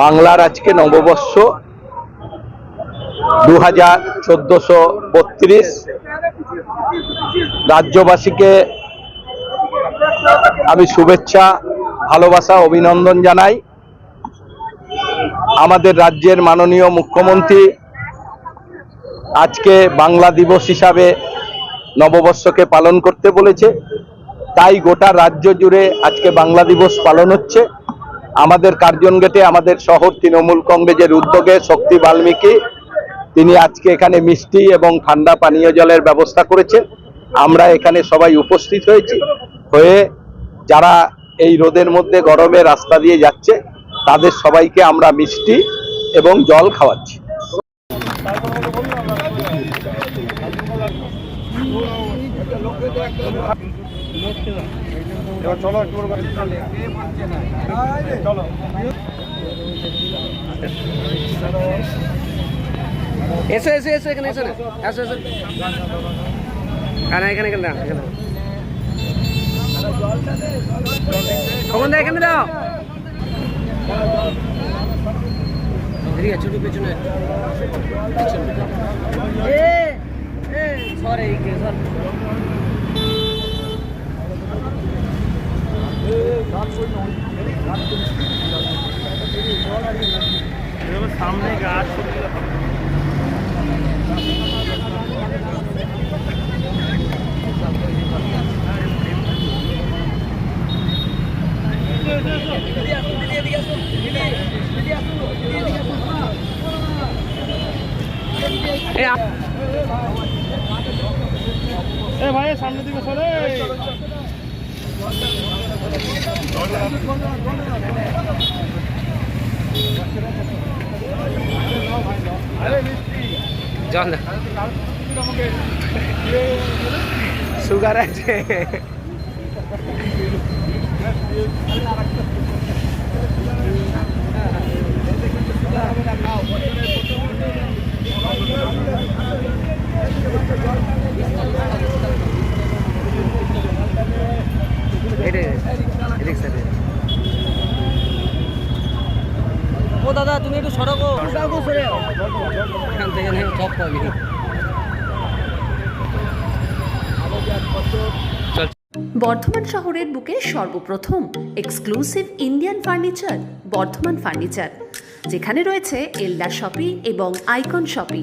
বাংলার আজকে নববর্ষ দু হাজার চোদ্দশো বত্রিশ। রাজ্যবাসীকে আমি শুভেচ্ছা, ভালোবাসা, অভিনন্দন জানাই। আমাদের রাজ্যের মাননীয় মুখ্যমন্ত্রী আজকে বাংলা দিবস হিসাবে নববর্ষকে পালন করতে বলেছে। তাই গোটা রাজ্য জুড়ে আজকে বাংলা দিবস পালন হচ্ছে। আমাদের কার্জন গেটে আমাদের শহর তৃণমূল কংগ্রেসের উদ্যোগে শক্তি বাল্মীকি, তিনি আজকে এখানে মিষ্টি এবং ঠান্ডা পানীয় জলের ব্যবস্থা করেছেন। আমরা এখানে সবাই উপস্থিত হয়েছি। হয়ে যারা এই রোদের মধ্যে গরমে রাস্তা দিয়ে যাচ্ছে, তাদের সবাইকে আমরা মিষ্টি এবং জল খাওয়াচ্ছি। এসো এসো এসো এখানে, এসো। এসো এসো না, এখানে এখানে এখানে দাও। খবর এখানে দাও। এদিকে পেছনে এ সরে সর। সামনে গাছ এ ভাই সামনে দিকে সরে জল সুগার আছে এদিকে এদিকে সাইডে ও দাদা তুমি একটু সড়কো। এখান থেকে নেই সব পাবি। বর্ধমান শহরের বুকে সর্বপ্রথম exclusive Indian furniture Bardhaman furniture যেখানে রয়েছে এল্লা শপি এবং icon শপি।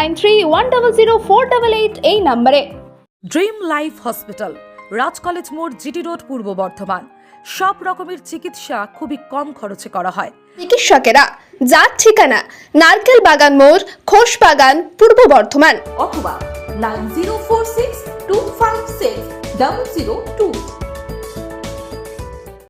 nine three one double zero four double eight এই নম্বরে। Dream life hospital Raj college মোড় জিটি রোড পূর্ব বর্ধমান। সব রকমের চিকিৎসা খুবই কম খরচে করা হয়। চিকিৎসকেরা যার ঠিকানা নারকেল বাগান মোড় খোশ বাগান পূর্ব বর্ধমান। অথবা nine zero four six two five six double zero two